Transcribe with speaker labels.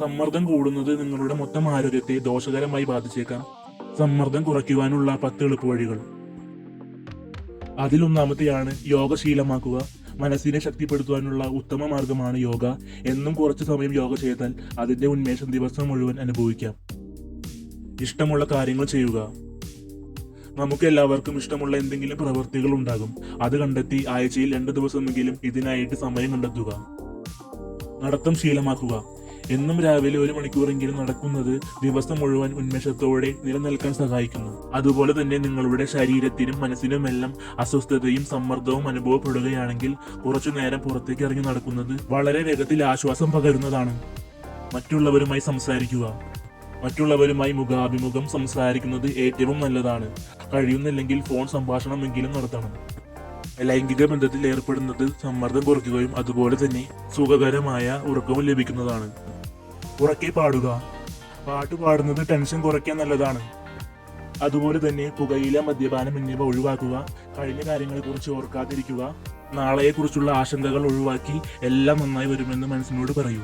Speaker 1: സമ്മർദ്ദം കൂടുന്നത് നിങ്ങളുടെ മൊത്തം ആരോഗ്യത്തെ ദോഷകരമായി ബാധിച്ചേക്കാം. സമ്മർദ്ദം കുറയ്ക്കുവാനുള്ള പത്ത് എളുപ്പവഴികൾ അതിലൊന്നാമത്തെയാണ് യോഗ ശീലമാക്കുക. മനസ്സിനെ ശക്തിപ്പെടുത്തുവാനുള്ള ഉത്തമ മാർഗമാണ് യോഗ. എന്നും കുറച്ചു സമയം യോഗ ചെയ്താൽ അതിന്റെ ഉന്മേഷം ദിവസം മുഴുവൻ അനുഭവിക്കാം. ഇഷ്ടമുള്ള കാര്യങ്ങൾ ചെയ്യുക. നമുക്ക് എല്ലാവർക്കും ഇഷ്ടമുള്ള എന്തെങ്കിലും പ്രവൃത്തികൾ ഉണ്ടാകും. അത് കണ്ടെത്തി ആഴ്ചയിൽ രണ്ട് ദിവസമെങ്കിലും ഇതിനായിട്ട് സമയം കണ്ടെത്തുക. നടത്തം ശീലമാക്കുക. എന്നും രാവിലെ ഒരു മണിക്കൂറെങ്കിലും നടക്കുന്നത് ദിവസം മുഴുവൻ ഉന്മേഷത്തോടെ നിലനിൽക്കാൻ സഹായിക്കുന്നു. അതുപോലെ തന്നെ നിങ്ങളുടെ ശരീരത്തിനും മനസ്സിനുമെല്ലാം അസ്വസ്ഥതയും സമ്മർദ്ദവും അനുഭവപ്പെടുകയാണെങ്കിൽ കുറച്ചു നേരം പുറത്തേക്ക് ഇറങ്ങി നടക്കുന്നത് വളരെ വേഗത്തിൽ ആശ്വാസം പകരുന്നതാണ്. മറ്റുള്ളവരുമായി സംസാരിക്കുക. മറ്റുള്ളവരുമായി മുഖാഭിമുഖം സംസാരിക്കുന്നത് ഏറ്റവും നല്ലതാണ്. കഴിയുന്നില്ലെങ്കിൽ ഫോൺ സംഭാഷണമെങ്കിലും നടത്തണം. ലൈംഗിക ബന്ധത്തിൽ ഏർപ്പെടുന്നത് സമ്മർദ്ദം കുറയ്ക്കുകയും അതുപോലെ തന്നെ സുഖകരമായ ഉറക്കവും ലഭിക്കുന്നതാണ്. ഉറക്കെ പാടുക. പാട്ട് പാടുന്നത് ടെൻഷൻ കുറയ്ക്കാൻ നല്ലതാണ്. അതുപോലെ തന്നെ പുകയില മദ്യപാനം എന്നിവ ഒഴിവാക്കുക കഴിഞ്ഞ കാര്യങ്ങളെ കുറിച്ച് ഓർക്കാതിരിക്കുക നാളെയെക്കുറിച്ചുള്ള ആശങ്കകൾ ഒഴിവാക്കി എല്ലാം നന്നായി വരുമെന്ന് മനസ്സിനോട് പറയൂ.